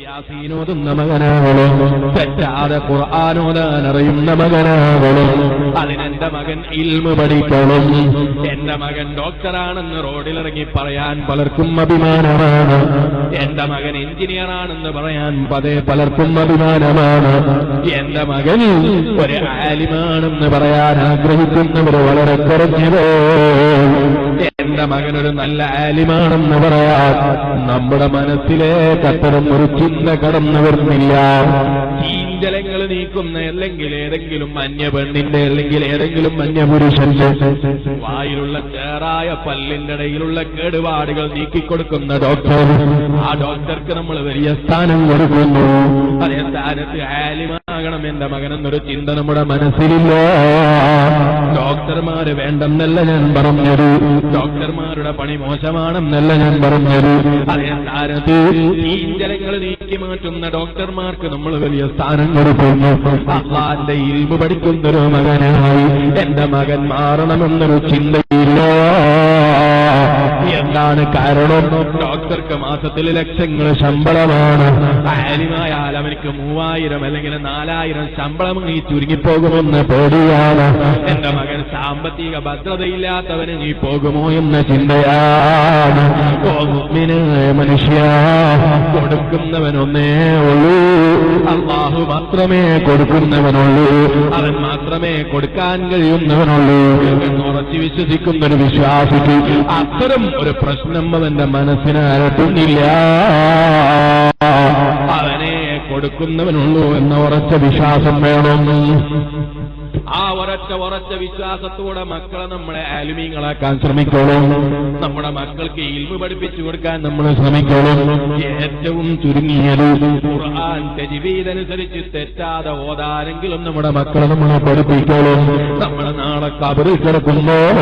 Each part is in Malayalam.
യാസീനോതുന്ന മകനാവളോ തെറ്റാതെ ഖുർആാനോദാൻ അറിയുന്ന മകനാവളോ അതിനെന്റെ മകൻ ഇൽമു പഠിക്കണം. എന്റെ മകൻ ഡോക്ടറാണെന്ന് റോഡിലിറങ്ങി പറയാൻ പലർക്കും അഭിമാനമാണ്. എന്റെ മകൻ എഞ്ചിനീയറാണെന്ന് പറയാൻ പതേ പലർക്കും അഭിമാനമാണ്. എന്റെ മകൻ ഒരു ആലിമാണെന്ന് പറയാൻ ആഗ്രഹിക്കുന്നവർ വളരെ കുറഞ്ഞതോ എന്റെ മകൻ ഒരു നല്ല ആലിമാണെന്ന് പറയാൻ നമ്മുടെ മനസ്സിലേക്ക് അത്തരം ഒരു ചിന്ത കടന്നു വരുന്നില്ല. ജലങ്ങൾ നീക്കുന്ന അല്ലെങ്കിൽ ഏതെങ്കിലും മഞ്ഞ പെണ്ണിന്റെ അല്ലെങ്കിൽ ഏതെങ്കിലും മഞ്ഞ പുരുഷന്റെ വായിലുള്ള ചേറായ പല്ലിന്റെ ഇടയിലുള്ള കേടുപാടുകൾ നീക്കിക്കൊടുക്കുന്ന ഡോക്ടർ. ആ ഡോക്ടർക്ക് നമ്മൾ വലിയ സ്ഥാനം കൊടുക്കുന്നു. അതേ സ്ഥാനത്ത് ആലിമാകണം എന്റെ മകനെന്നൊരു ചിന്ത നമ്മുടെ മനസ്സിലില്ല. ഡോക്ടർമാര് വേണ്ടെന്നല്ല ഞാൻ പറഞ്ഞത്. ഡോക്ടർമാരുടെ പണി മോശമാണെന്നല്ല ഞാൻ പറഞ്ഞത്. അതേ ചീഞ്ചലങ്ങൾ നീക്കി മാറ്റുന്ന ഡോക്ടർമാർക്ക് നമ്മൾ വലിയ സ്ഥാനം കൊടുക്കുന്നു. അള്ളാന്റെ ഇൽമു പഠിക്കുന്നൊരു മകനായി. എന്റെ മകൻ മാറണമെന്നൊരു ചിന്തയില്ല എന്താണ് കാരണം. ഡോക്ടർക്ക് മാസത്തിൽ ലക്ഷങ്ങൾ ശമ്പളമാണ്. ആലിമായാൽ അവനിക്ക് മൂവായിരം അല്ലെങ്കിൽ നാലായിരം ശമ്പളം നീ ചുരുങ്ങിപ്പോകുമെന്ന് പേടിയാണ്. എന്റെ മകൻ സാമ്പത്തിക ഭദ്രതയില്ലാത്തവന് നീ പോകുമോ എന്ന ചിന്തയാണ്. മനുഷ്യ കൊടുക്കുന്നവനൊന്നേ ഉള്ളൂ. അള്ളാഹു മാത്രമേ കൊടുക്കുന്നവനുള്ളൂ. അവൻ മാത്രമേ കൊടുക്കാൻ കഴിയുന്നവനുള്ളൂ. എന്ന് ഉറച്ചു വിശ്വസിക്കുന്ന ഒരു വിശ്വാസിക്ക് അത്തരം ഒരു പ്രശ്നം അവന്റെ മനസ്സിന് അലട്ടുന്നില്ല അവനെ കൊടുക്കുന്നവനുള്ളൂ എന്ന ഉറച്ച വിശ്വാസം വേണം. ആ ഉറച്ച ഉറച്ച വിശ്വാസത്തോടെ മക്കളെ നമ്മളെ ആലുമീങ്ങളാക്കാൻ ശ്രമിക്കോളൂ. നമ്മുടെ മക്കൾക്ക് ഇൽമ പഠിപ്പിച്ചു കൊടുക്കാൻ നമ്മൾ ശ്രമിക്കോളൂ. ഏറ്റവും ചുരുങ്ങിയത് ഖുർആൻ തെറ്റാതെ ഓതാരെങ്കിലും നമ്മുടെ മക്കളെ നമ്മളെ പഠിപ്പിക്കോളൂ. നമ്മൾ നാളെ കബറിൽ കിടക്കുമ്പോൾ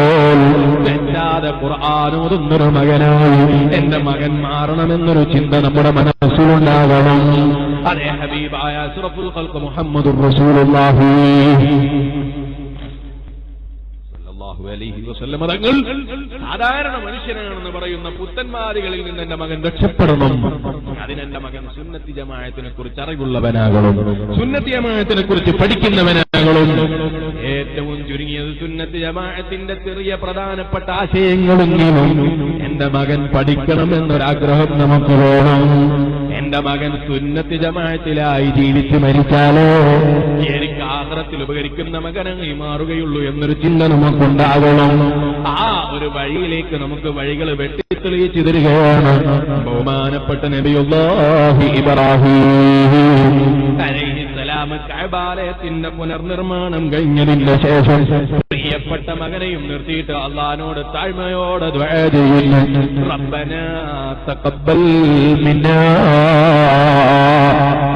തെറ്റാതെ ഖുർആൻ ഓതുന്നൊരു മകനായി. എന്റെ മകൻ മാറണമെന്നൊരു ചിന്ത നമ്മുടെ മനസ്സിലുണ്ടാകണം അതേ ഹബീബായ സുറഫുൽ ഖൽഖ് മുഹമ്മദുർ റസൂലുള്ളാഹി. തങ്ങൾ സാധാരണ മനുഷ്യനാണെന്ന് പറയുന്ന പുത്തന്മാരികളിൽ നിന്ന് എന്റെ മകൻ രക്ഷപ്പെടണം. അതിനെന്റെ മകൻ സുന്നത്തി ജമായത്തിനെ കുറിച്ച് അറിവുള്ളവനാകണം. സുന്നത്തി ജമായത്തിനെ കുറിച്ച് പഠിക്കുന്നവനാകണം. ചുരുങ്ങിയത് സുന്നത്ത് ജമാഅത്തിന്റെ ചെറിയ പ്രധാനപ്പെട്ട ആശയങ്ങളെങ്കിലും എന്റെ മകൻ പഠിക്കണമെന്നൊരാഗ്രഹം നമുക്ക് വേണം. എന്റെ മകൻ സുന്നത്ത് ജമാഅത്തിലായി ജീവിച്ച് മരിച്ചാലോ? എനിക്ക് ആഹ്റത്തിൽ ഉപകരിക്കുന്ന മകനങ്ങി മാറുകയുള്ളൂ എന്നൊരു ചിന്ത നമുക്കുണ്ടാകണം. ആ ഒരു വഴിയിലേക്ക് നമുക്ക് വഴികൾ വെട്ടിത്തെളിയിച്ചു തരികയാണ് ബഹുമാനപ്പെട്ട നബിയുള്ള ഇബ്രാഹിം. അലൈഹിസ്സലാം കഅബാലയത്തിന്റെ പുനർനിർമ്മാണം കഴിഞ്ഞതിന്റെ ശേഷം പ്രിയപ്പെട്ട മകനെയും നിർത്തിയിട്ട് അള്ളഹാനോട് താഴ്മയോട്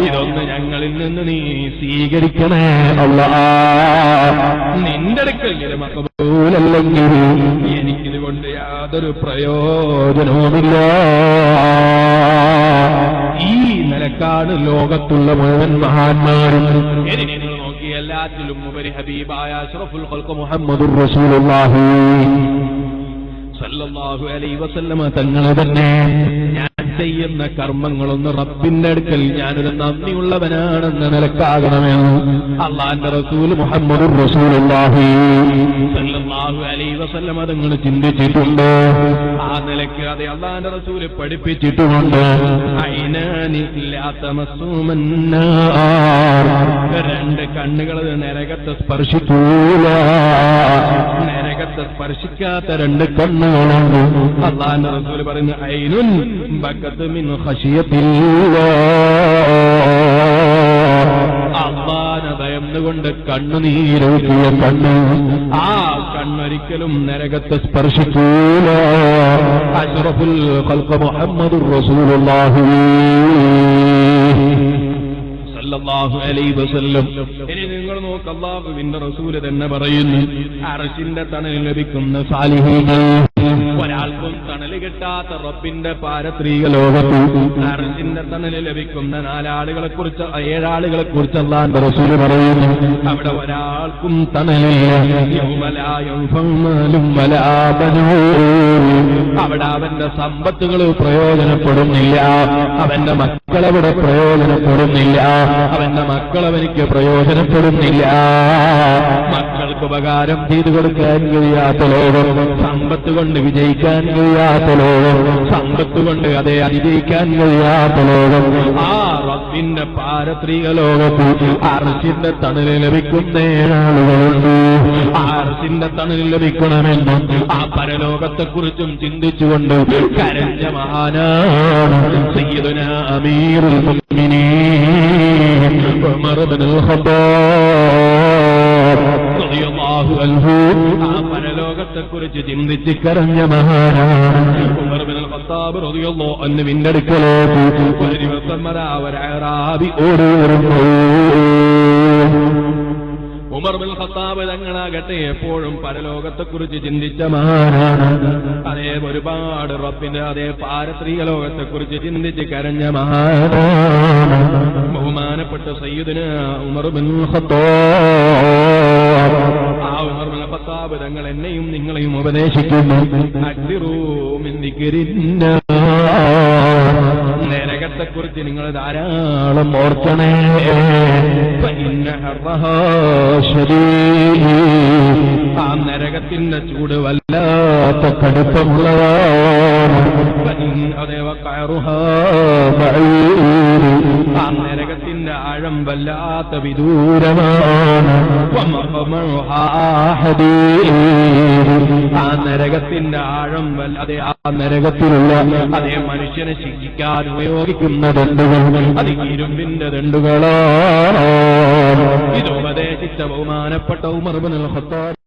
ഇതൊന്ന് ഞങ്ങളിൽ നിന്ന് നീ സ്വീകരിക്കണേ അല്ലാ നിന്റെ അടുക്കൽ ഇത് മക്കബൂലല്ലെങ്കിൽ എനിക്കിത് കൊണ്ട് യാതൊരു പ്രയോജനവുമില്ല. നിലക്കാണ് ലോകത്തുള്ള മുഴുവൻ മഹാന്മാരും. നോക്കി ഉപരി ഹബീബായ അഷ്റഫുൽ റസൂലുള്ളാഹി. അലൈഹി വസല്ലമ തങ്ങളെ തന്നെ ഞാൻ ചെയ്യുന്ന കർമ്മങ്ങളൊന്ന് റബ്ബിന്റെ അടുക്കൽ ഞാനൊരു നന്ദിയുള്ളവനാണെന്ന നിലക്കാകണമെന്ന് അള്ളാന്റെ റസൂൽ മുഹമ്മദ് റസൂലുള്ളാഹി. അലൈഹി അതങ്ങൾ തങ്ങൾ ചിന്തിച്ചിട്ടുണ്ട് ആ നിലയ്ക്ക് അത് അള്ളാന്റെ റസൂൽ പഠിപ്പിച്ചിട്ടുമുണ്ട് രണ്ട് കണ്ണുകൾ നരകത്തെ സ്പർശിക്കൂല നരകത്തെ സ്പർശിക്കാത്ത രണ്ട് കണ്ണുകളുണ്ട് അള്ളാന്റെ റസൂൽ പറയുന്നു ഐനുൻ ബക്കത്ത് മിൻ അള്ളാന ഭയന്നുകൊണ്ട് കണ്ണുനീരൊഴുക്കിയ കണ്ണ് ആ കണ്ണൊരിക്കലും നരകത്തെ സ്പർശിക്കൂല. അഷ്റഫുൽ ഖൽഖ റസൂലുള്ളാഹി. അലൈഹി വസല്ലം. ഇനി നിങ്ങൾ നോക്ക് റസൂൽ തന്നെ പറയുന്നു അറശിന്റെ തണൽ ലഭിക്കുന്ന സാലിഹീങ്ങൾ. കിട്ടാത്ത റബ്ബിന്റെ പാരത്രീക ലോകത്തിൽ അർജിന്റെ തണൽ ലഭിക്കുന്ന നാലാളുകളെ കുറിച്ച് ഏഴാളുകളെ കുറിച്ച് അള്ളാന്റെ റസൂൽ പറയുന്നു. അവിടെ ഒരാൾക്കും തണലില്ല. അവിടെ അവന്റെ സമ്പത്തുകൾ പ്രയോജനപ്പെടുന്നില്ല. അവന്റെ മക്കളവിടെ പ്രയോജനപ്പെടുന്നില്ല. അവന്റെ മക്കൾ അവനിക്ക് പ്രയോജനപ്പെടുന്നില്ല മക്കൾക്ക് ഉപകാരം ചെയ്തു കൊടുക്കാൻ കഴിയാത്ത ലോകം സമ്പത്ത് കൊണ്ട് വിജയിക്കാൻ കഴിയാത്ത ലോകം സമ്പത്ത് കൊണ്ട് അതെ അതിജയിക്കാൻ കഴിയാത്ത ലോകം. ആ റബ്ബിന്റെ പാരത്രിക ലോകത്തിൽ അർശിന്റെ തണൽ ലഭിക്കുന്ന ആളുകളുണ്ട് ആ അർശിന്റെ തണൽ ലഭിക്കണമെന്നും ആ പരലോകത്തെക്കുറിച്ചും ചിന്തിച്ചുകൊണ്ട് കരഞ്ഞ മഹാനാണ് സയ്യിദുന അമീറുൽ മുഅ്മിനീൻ ഉമർ ഖത്താബ്. അൻഹു ആ പരലോകത്തെക്കുറിച്ച് ചിന്തിച്ച് കരഞ്ഞ മഹാനാണ് അൻഹുവിന്റെ അടുക്കലേക്ക് ഒരു ദിവസം വരാ ഒരു അറാബി ഓടി വരുന്നു ഉമർ ബിൻ ഖത്താബ് തങ്ങളാകട്ടെ എപ്പോഴും പരലോകത്തെക്കുറിച്ച് ചിന്തിച്ച മഹാനാണ് അതേ ഒരുപാട് റബ്ബിന്റെ അതേ പാരത്രിക ലോകത്തെക്കുറിച്ച് ചിന്തിച്ച് കരഞ്ഞ മഹാനാണ് ബഹുമാനപ്പെട്ട സയ്യിദിന് ഉമർ ബിൻ ഖത്താബ് ഖത്താബ് തങ്ങൾ എന്നെയും നിങ്ങളെയും ഉപദേശിക്കുന്നു നരകത്തെക്കുറിച്ച് നിങ്ങൾ ധാരാളം ഓർക്കണേ. ആ നരകത്തിന്റെ ചൂട് വല്ലാത്ത കടുപ്പമുള്ളതാണ് അതേവ ബഈദ്. ആ ആഴം വല്ലാത്ത വിദൂരമാണ്. ആ നരകത്തിന്റെ ആഴം വല്ലാതെ ആ നരകത്തിലുള്ള അതേ മനുഷ്യനെ ശിക്ഷിക്കാൻ ഉപയോഗിക്കുന്ന ദണ്ടുകൾ അത് ഇരുമ്പിന്റെ ദണ്ടുകളാണ് ഇത് ഉപദേശിച്ച ബഹുമാനപ്പെട്ട ഉമർ ബിൻ ഖത്താബ്.